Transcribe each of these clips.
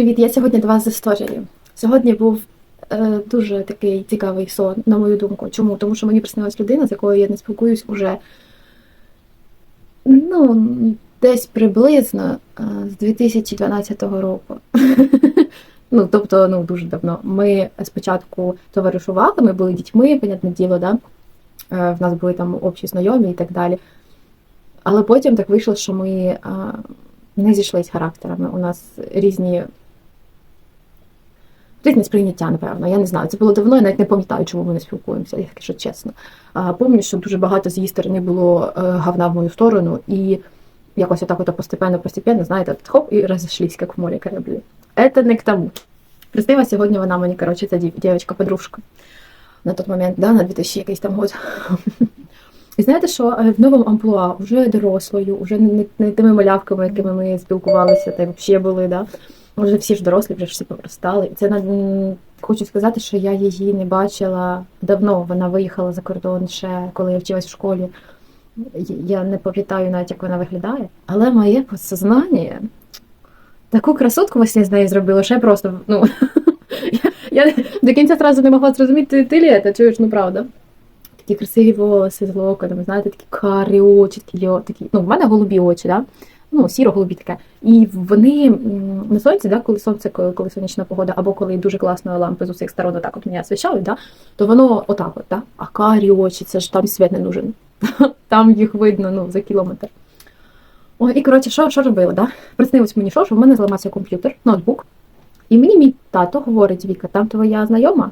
Привіт, я сьогодні до вас з історією. Сьогодні був е, дуже такий цікавий сон, на мою думку. Чому? Тому що мені приснилась людина, з якою я не спілкуюсь уже ну, десь приблизно е, з 2012 року. Ну, тобто, ну, дуже давно. Ми спочатку товаришували, ми були дітьми, понятне діло, да? Е, в нас були там общі знайомі і так далі. Але потім так вийшло, що ми е, не зійшлись характерами. У нас різні різне сприйняття, напевно. Я не знаю. Це було давно, я навіть не пам'ятаю, чому ми не спілкуємося, якщо чесно. А, Пам'ятаю, що дуже багато з її сторони було е, говна в мою сторону, і якось отак от постепенно-постепенно, знаєте, хоп, і розійшлись, як в морі кораблі. Це не к тому. Приснила сьогодні вона мені, коротше, ця дівчинка-подружка. На той момент, да, на 2000 якийсь там год. І знаєте, що е, в новому амплуа, вже дорослою, вже не, не, тими малявками, якими ми спілкувалися, та взагалі були, да? Вже всі ж дорослі, вже всі повростали. Це хочу сказати, що я її не бачила давно. Вона виїхала за кордон ще коли я вчилась в школі. Я не пам'ятаю навіть, як вона виглядає. Але моє підсознання таку красотку ми з нею зробило, що я просто, ну. я, я до кінця одразу не могла зрозуміти, ти це, чуєш, ну правда. Такі красиві волоси з локонами, знаєте, такі карі очі, такі, такі. Ну, в мене голубі очі, да? Ну, сіро-голубі таке. І вони на сонці, да, коли сонце, коли, сонячна погода, або коли дуже класно лампи з усіх сторон так от мене освіщають, да, то воно отак от, да? а карі очі, це ж там світ не нужен. Там їх видно ну, за кілометр. Ой, і коротше, що, що робили? Да? Приснилось мені, що, що в мене зламався комп'ютер, ноутбук. І мені мій тато говорить, Віка, там твоя знайома.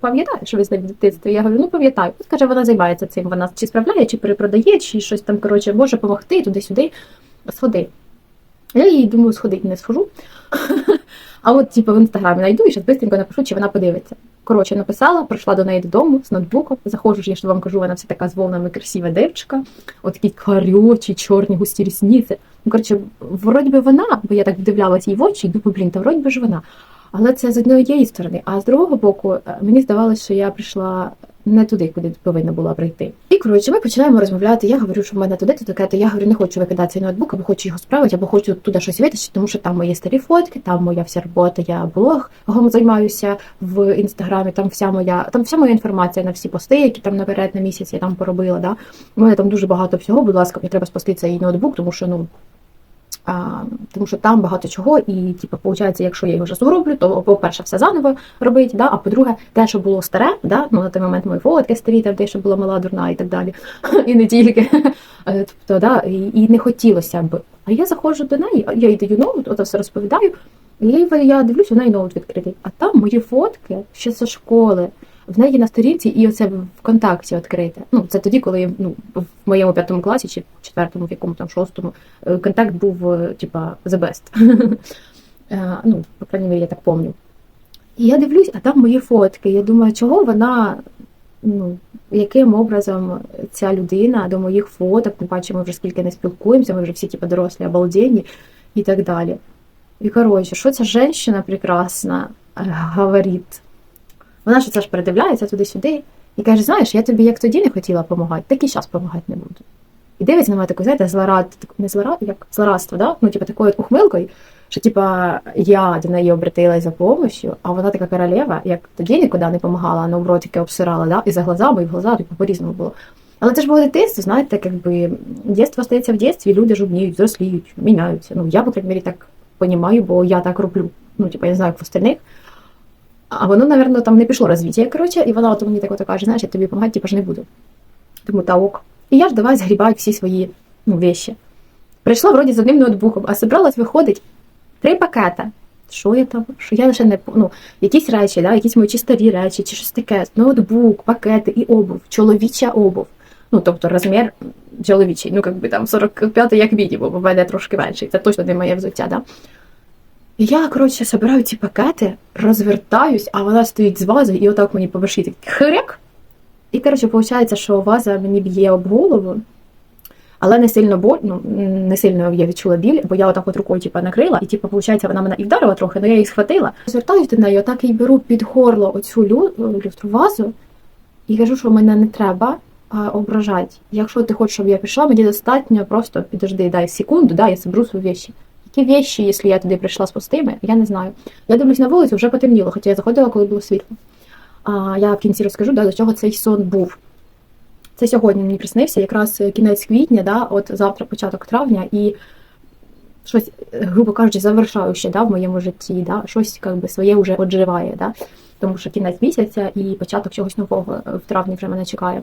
Пам'ятаєш, нею в дитинстві? Я говорю, ну пам'ятаю. От каже, вона займається цим. Вона чи справляє, чи перепродає, чи щось там, коротше, може допомогти туди-сюди. Сходи. Я їй думаю, сходить, не схожу. А от, типу, в інстаграмі знайду і зараз швидко напишу, чи вона подивиться. Коротше, написала, прийшла до неї додому з ноутбуком. Заходжу, я ж вам кажу, вона вся така з волнами красива девчика, от такі карючі, чорні, густі рісниці. Ну, коротше, вроді би вона, бо я так вдивлялася їй в очі і думаю, блін, та вроді би ж вона. Але це з однієї сторони. А з другого боку, е, мені здавалося, що я прийшла не туди, куди повинна була прийти. І коротше, ми починаємо розмовляти. Я говорю, що в мене туди, то таке, то я говорю, не хочу викидати цей ноутбук, або хочу його справити, або хочу туди щось витащити, тому що там мої старі фотки, там моя вся робота, я блогом займаюся в інстаграмі, там вся моя, там вся моя інформація на всі пости, які там наперед на місяць я там поробила. Да? У мене там дуже багато всього. Будь ласка, мені треба спасти цей ноутбук, тому що ну. А, тому що там багато чого, і типу, виходить, якщо я його вже зроблю, то по-перше, все заново робить, да? а по-друге, те, що було старе, да? ну на той момент мої фотки старі, там те, що була мала, дурна і так далі. І не тільки. Е, Тобто, да, і, і не хотілося б. А я заходжу до неї, я їй даю ноут, ото все розповідаю. І я, дивлюся, у неї ноут відкритий. А там мої фотки ще зі школи. В неї на сторінці і оце в ВКонтакті відкрите. Ну, це тоді, коли ну, в моєму п'ятому класі чи в четвертому, в якому там шостому, е, контакт був, е, типа, the best. Е, Ну, по крайній мірі, я так пам'ятаю. І я дивлюсь, а там мої фотки. Я думаю, чого вона, ну, яким образом ця людина до моїх фоток, тим паче ми вже скільки не спілкуємося, ми вже всі типу, дорослі, обалденні і так далі. І коротше, що ця жінка прекрасна говорить. Вона ж це ж передивляється туди-сюди і каже: знаєш, я тобі як тоді не хотіла допомагати, так і зараз допомагати не буду. І дивиться на мене таку, знаєте, злорад, не злорад, як злорадство, да? ну, типу, такою ухмилкою, що типа я до неї обратилась за допомогою, а вона така королева, як тоді нікуди не допомагала, а в ротики обсирала, да? і за глазами, і в глаза, типу, по-різному було. Але це ж було дитинство, знаєте, якби дитинство стається в дитинстві, люди жубніють, взросліють, міняються. Ну, я, по крайній мірі, так понімаю, бо я так роблю. Ну, типу, я не знаю, як в остальних. А воно, напевно, там не пішло розвиття, коротше, і вона от мені так каже, знаєш, я тобі допомагати, типу, ж не буду. Тому та ок. І я ж давай згрібаю всі свої ну, вещі. Прийшла вроді з одним ноутбуком, а зібралась виходить три пакета. Що я там? Що я лише не ну, якісь речі, да, якісь мої чи речі, чи щось таке, ноутбук, пакети і обув, чоловіча обув. Ну, тобто розмір чоловічий, ну, якби там 45 як мінімум, бо мене трошки менший. Це точно не моє взуття, да? І я, коротше, собираю ці пакети, розвертаюсь, а вона стоїть з вазою і отак мені по верші так хиряк. І, коротше, виходить, що ваза мені б'є об голову, але не сильно боль, ну, не сильно я відчула біль, бо я отак от рукою типу, накрила, і типу, виходить, вона мене і вдарила трохи, але я її схватила. Звертаюсь до неї, отак і беру під горло оцю лю- люстру вазу і кажу, що мене не треба а, ображати. Якщо ти хочеш, щоб я пішла, мені достатньо просто підожди, дай секунду, да, я соберу свої вещі. Які вещі, якщо я туди прийшла з пустими, я не знаю. Я дивлюсь на вулицю, вже потемніло, хоча я заходила, коли було світло. А я в кінці розкажу, да, до чого цей сон був. Це сьогодні мені приснився, якраз кінець квітня, да, от завтра початок травня, і щось, грубо кажучи, завершаюче да, в моєму житті, да, щось как би, своє вже одживає. Да, тому що кінець місяця і початок чогось нового в травні вже мене чекає.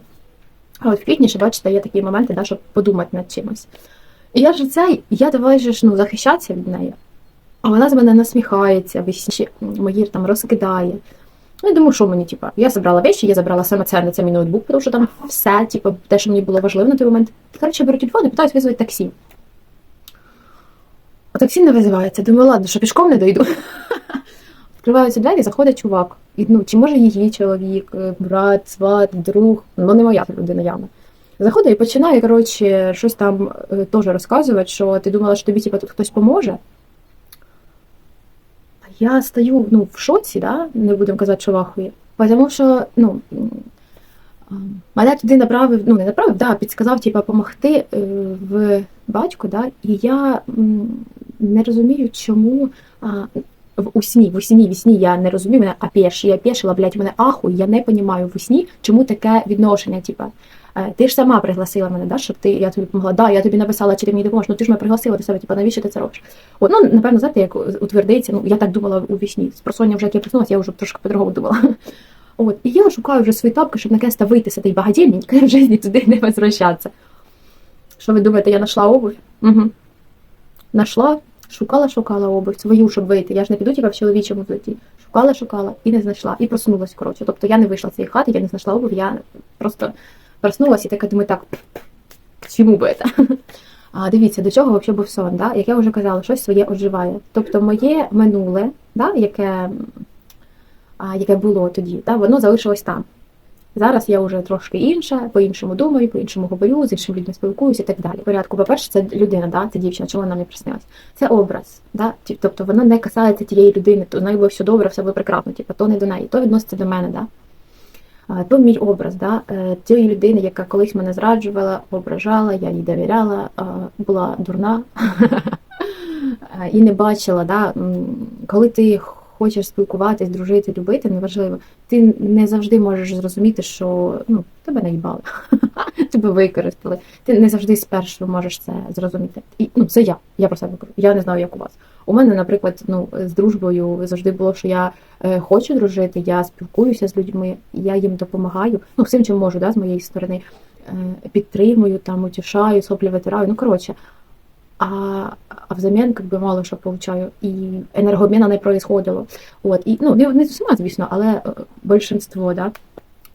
А от в квітні, ще бачите, є такі моменти, да, щоб подумати над чимось. Я ж це, я давай же ж ну, захищатися від неї. А вона з мене насміхається, вещі мої там розкидає. Ну, я думаю, що мені, типа, я забрала вещі, я забрала саме ценне, це мій ноутбук, тому що там все, типу, те, що мені було важливо на той момент. Коротше, беру телефон і питаюсь визвати таксі. А таксі не визивається. Думаю, ладно, що пішком не дойду. Відкриваються двері, заходить чувак. І, ну, чи може її чоловік, е, брат, сват, друг, ну не моя людина явно. Заходить і починає, коротше, щось там е, теж розказувати, що ти думала, що тобі типу, тут хтось поможе. Я стою ну, в шоці, да? не будемо казати, що вахує. Тому що, ну, мене туди направив, ну не направив, да, підсказав, типу, допомогти е, в батьку, да? і я не розумію, чому. А, в усні, в усні, в сні я не розумію, мене апеш, я пішила, блядь, мене ахуй, я не розумію в усні, чому таке відношення, типа. Е, Ти ж сама пригласила мене, да, щоб ти, я тобі допомогла. Да, я тобі написала, чи ти мені допоможеш, ну ти ж мене пригласила до себе, типа, навіщо ти це робиш? От, ну, напевно, знаєте, як утвердиться, ну, я так думала у вісні. З просоння вже як я проснулася, я вже трошки по-другому думала. От, і я шукаю вже свої тапки, щоб наконец-то вийти з цієї багатільненьки в житті туди не возвращатися. Що ви думаєте, я знайшла обувь? Угу. Нашла, шукала, шукала обувь свою, щоб вийти. Я ж не піду типа в чоловічому взуті. Шукала, шукала і не знайшла. І проснулась, коротше. Тобто я не вийшла з цієї хати, я не знайшла обувь, я просто проснулась і така думаю, так, чому би це? А дивіться, до чого взагалі був сон, да? як я вже казала, щось своє оживає. Тобто моє минуле, да? яке, а, яке було тоді, да? воно залишилось там. Зараз я вже трошки інша, по-іншому думаю, по-іншому говорю, з іншими людьми спілкуюся і так далі. Порядку, по-перше, це людина, да? це дівчина, чому вона мені приснилась. Це образ, да? Тобто вона не касається тієї людини, то неї було все добре, все було прекрасно, типу, то не до неї, то відноситься до мене. Да? То мій образ, да? е, тієї людини, яка колись мене зраджувала, ображала, я їй довіряла, була дурна і не бачила, да? коли ти хочеш спілкуватись, дружити, любити, неважливо, ти не завжди можеш зрозуміти, що ну, тебе наїбали, тебе використали. Ти не завжди спершу можеш це зрозуміти. І ну, це я. Я про себе кажу. Я не знаю, як у вас. У мене, наприклад, ну, з дружбою завжди було, що я е, хочу дружити, я спілкуюся з людьми, я їм допомагаю. Ну, всім, чим можу, да, з моєї сторони, е, підтримую, там, утішаю, соплі витираю. Ну, коротше. А, а взамін как би мало що получаю, і енергообміну не происходило. От, і, ну, не, не з усіма, звісно, але е, більшинство, да.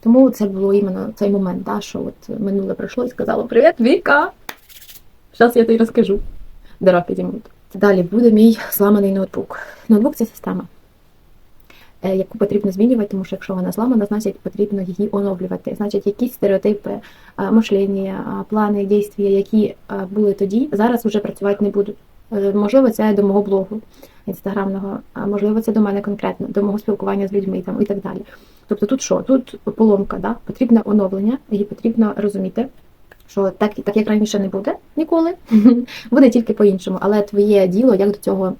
Тому це було іменно цей момент, да, що от минуле пройшло і сказало Привіт, Віка! Зараз я тобі розкажу. Дара підіймуть. Далі буде мій зламаний ноутбук. Ноутбук це система, е, яку потрібно змінювати, тому що якщо вона зламана, значить потрібно її оновлювати. Значить, якісь стереотипи, е, мишлення, е, плани, дії, які були тоді, зараз вже працювати не будуть. Можливо, це до мого блогу інстаграмного, можливо, це до мене конкретно, до мого спілкування з людьми там, і так далі. Тобто тут що? Тут поломка, да? потрібне оновлення, і потрібно розуміти, що так, так як раніше не буде ніколи, буде тільки по-іншому. Але твоє діло, як до цього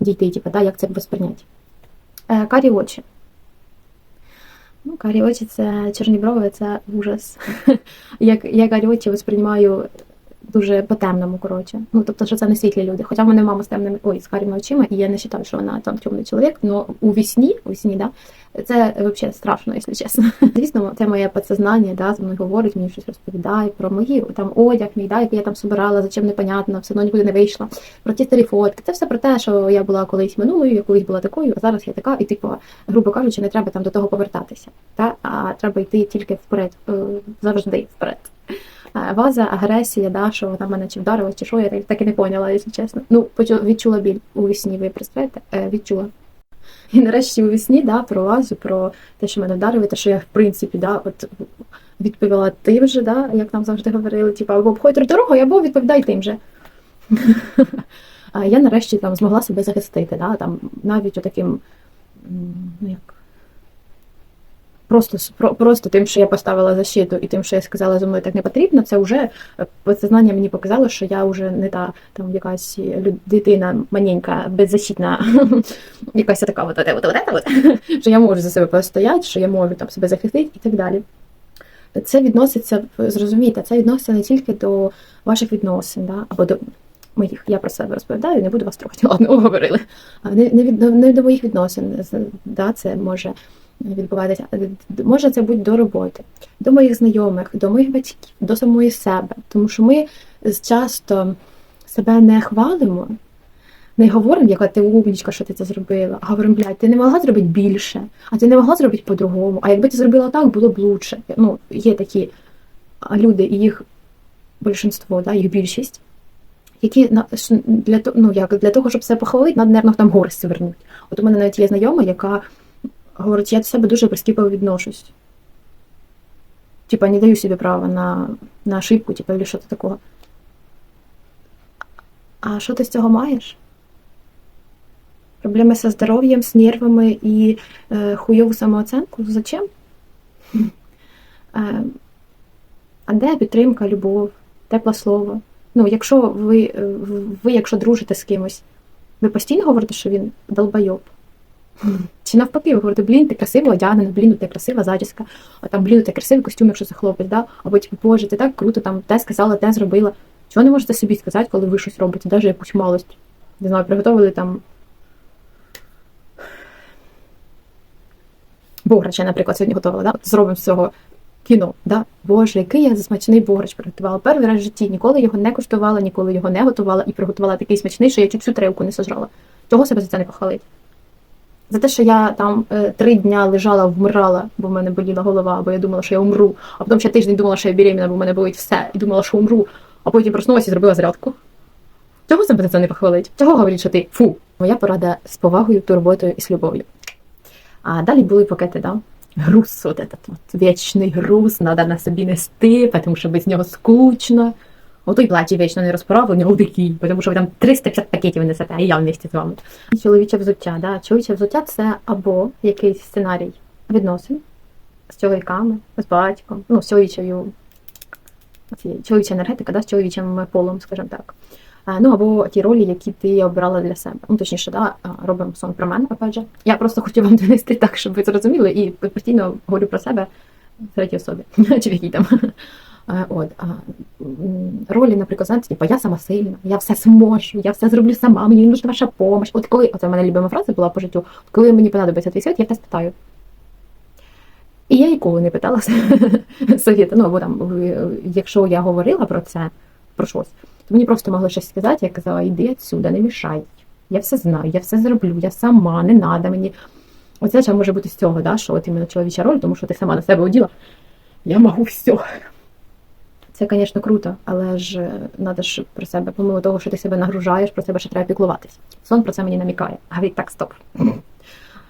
дійти, типу, да? як це сприйняти. Е, карі очі. Ну, карі очі це чорні брови, це ужас. я карі очі восприймаю дуже по-темному, коротше. Ну, тобто, що це не світлі люди. Хоча в мене мама з темними, ой, з карими очима, і я не вважаю, що вона там темний чоловік, але у вісні, у вісні, да, це взагалі страшно, якщо чесно. Звісно, це моє підсознання, да, зі мною говорить, мені щось розповідає про мої там одяг, мій, да, який я там собирала, зачем непонятно, все одно нікуди не вийшла. Про ті старі фотки. Це все про те, що я була колись минулою, я колись була такою, а зараз я така, і типу, грубо кажучи, не треба там до того повертатися. Та? А треба йти тільки вперед, е, завжди вперед. Ваза, агресія, да, що вона мене чи вдарила, чи що, я так, і не поняла, якщо чесно. Ну, відчула біль у вісні, ви представляєте? Е, Відчула. І нарешті у вісні, да, про вазу, про те, що мене вдарили, те, що я, в принципі, да, от відповіла тим же, да, як нам завжди говорили, типу, або обходь дорогою, або відповідай тим же. А я нарешті там змогла себе захистити, да, там, навіть отаким, ну як, просто, просто тим, що я поставила защиту і тим, що я сказала, зі мною так не потрібно, це вже е, підсознання мені показало, що я вже не та там якась дитина маленька, беззащитна, якась така от, от, от, от, що я можу за себе постояти, що я можу там себе захистити і так далі. Це відноситься, зрозумійте, це відноситься не тільки до ваших відносин, да, або до моїх. Я про себе розповідаю, не буду вас трогати. Ладно, говорили. Не, не, від, не до моїх відносин. Да, це може відбуватися. Може це бути до роботи, до моїх знайомих, до моїх батьків, до самої себе. Тому що ми часто себе не хвалимо, не говоримо, яка ти умнічка, що ти це зробила, а говоримо, блядь, ти не могла зробити більше, а ти не могла зробити по-другому. А якби ти зробила так, було б лучше. Ну, є такі люди, і їх більшинство, да, їх більшість, які для ну як для того, щоб себе похвалити, надо, наверно, там горсть вернуть. От у мене навіть є знайома, яка говорить, я до себе дуже прискіпливо відношусь. Типа, не даю собі права на, на ошибку, типа, або щось такого. А що ти з цього маєш? Проблеми зі здоров'ям, з нервами і е, хуйову самооценку? Зачем? Е, а де підтримка, любов, тепле слово? Ну, якщо ви, е, ви, якщо дружите з кимось, ви постійно говорите, що він долбойоб. Чи навпаки, ви говорите, блін, ти красиво одягнена, блін, ти красива зачіска, а там, блін, ти красивий костюм, якщо це хлопець, да? або типу, боже, ти так круто, там те сказала, те зробила. Чого не можете собі сказати, коли ви щось робите, навіть якусь малость? Не знаю, приготували там. Бограч, я, наприклад, сьогодні готувала, да? От зробимо з цього кіно. Да? Боже, який я смачний бограч приготувала. Перший раз в житті ніколи його не коштувала, ніколи його не готувала і приготувала такий смачний, що я чуть всю тарелку не сожрала. Чого себе за це не похвалити? За те, що я там е, три дня лежала, вмирала, бо в мене боліла голова, бо я думала, що я умру. А потім ще тиждень думала, що я беременна, бо в мене болить все, і думала, що умру. А потім проснулася і зробила зарядку. Чого себе це не похвалить? Чого говорить, що ти фу? Моя порада з повагою, турботою і з любов'ю. А далі були пакети, да? Груз, от этот от вічний груз, треба на собі нести, тому що без нього скучно. Ото й вічно не розправлені, а такий, тому що ви там 350 пакетів несете, а я вместе з вами. Чоловіче взуття, да? Чоловіче взуття це або якийсь сценарій відносин з чоловіками, з батьком, ну, з чоловічою, чоловіча енергетика, да, з чоловічим полом, скажімо так. Ну або ті ролі, які ти обрала для себе. Ну, точніше, да, робимо сон про мене, опять же. Я просто хочу вам донести так, щоб ви зрозуміли, і постійно говорю про себе в третій особі, чи в якій там. От, а, ролі, наприклад, знаєте, типу, я сама сильна, я все зможу, я все зроблю сама, мені нужна ваша допомога. От коли, оце в мене любима фраза була по життю, от коли мені понадобиться твій світ, я те спитаю. І я ніколи не питала совєта. Ну, або там, якщо я говорила про це, про щось, то мені просто могли щось сказати, я казала, іди отсюда, не мішай. Я все знаю, я все зроблю, я сама, не треба мені. Оце ще може бути з цього, да, що от іменно чоловіча роль, тому що ти сама на себе оділа. Я можу все. Це, звісно, круто, але ж треба ж про себе, помимо того, що ти себе нагружаєш, про себе ще треба піклуватись. Сон про це мені намікає. Говорить, так, стоп.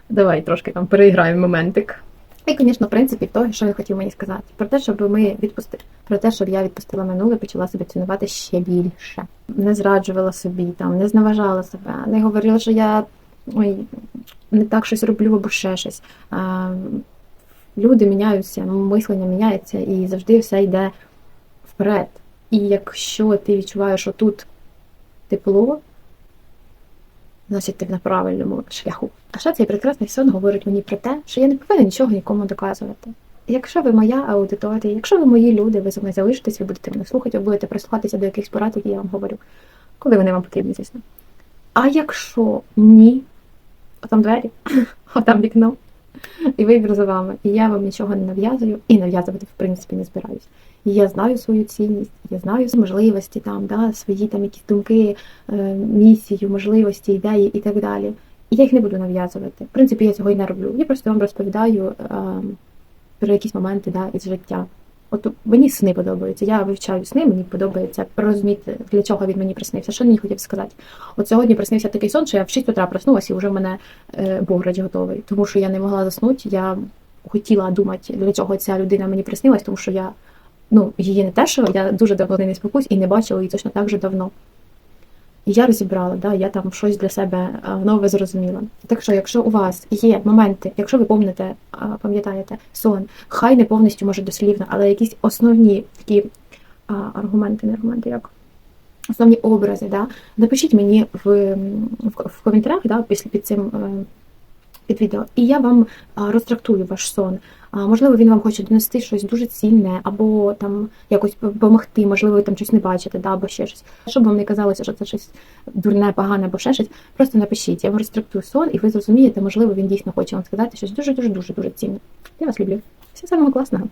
Давай трошки там переіграємо моментик. І, звісно, в принципі, то, що він хотів мені сказати, про те, щоб ми відпустили, про те, щоб я відпустила минуле, почала себе цінувати ще більше. Не зраджувала собі, там, не зневажала себе, не говорила, що я ой, не так щось роблю або ще щось. А, люди міняються, мислення міняється, і завжди все йде вперед. І якщо ти відчуваєш, що тут тепло, значить ти на правильному шляху. А ще цей прекрасний сон говорить мені про те, що я не повинна нічого нікому доказувати. Якщо ви моя аудиторія, якщо ви мої люди, ви зі мною залишитесь, ви будете мене слухати, ви будете прислухатися до якихось порад, які я вам говорю, коли вони вам потрібні, звісно. А якщо ні, отам двері, отам вікно, і вибір за вами, і я вам нічого не нав'язую, і нав'язувати, в принципі, не збираюсь. І я знаю свою цінність, я знаю можливості, там, да, свої там якісь думки, е, місію, можливості, ідеї і так далі. І я їх не буду нав'язувати. В принципі, я цього і не роблю. Я просто вам розповідаю е, про якісь моменти да, із життя. От мені сни подобаються. Я вивчаю сни, мені подобається розуміти, для чого він мені приснився. Що мені хотів сказати? От сьогодні приснився такий сон, що я в 6 утра проснулася і вже в мене е, бограч готовий. Тому що я не могла заснути. Я хотіла думати, для чого ця людина мені приснилась, тому що я ну, її не те, що я дуже давно не спілкуюсь і не бачила її точно так же давно. І я розібрала, да, я там щось для себе е, нове зрозуміла. Так що, якщо у вас є моменти, якщо ви помните, пам'ятаєте сон, хай не повністю може дослівно, але якісь основні такі аргументи, не аргументи, як основні образи, да, напишіть мені в, в, в коментарях да, після під цим. е, Під відео, і я вам розтрактую ваш сон. Можливо, він вам хоче донести щось дуже цінне, або там якось допомогти, можливо, ви там щось не бачите, да, або ще щось. Щоб вам не казалося, що це щось дурне, погане або ще щось, просто напишіть, я вам розтрактую сон, і ви зрозумієте, можливо, він дійсно хоче вам сказати щось дуже дуже дуже дуже цінне. Я вас люблю. Всього самого класного.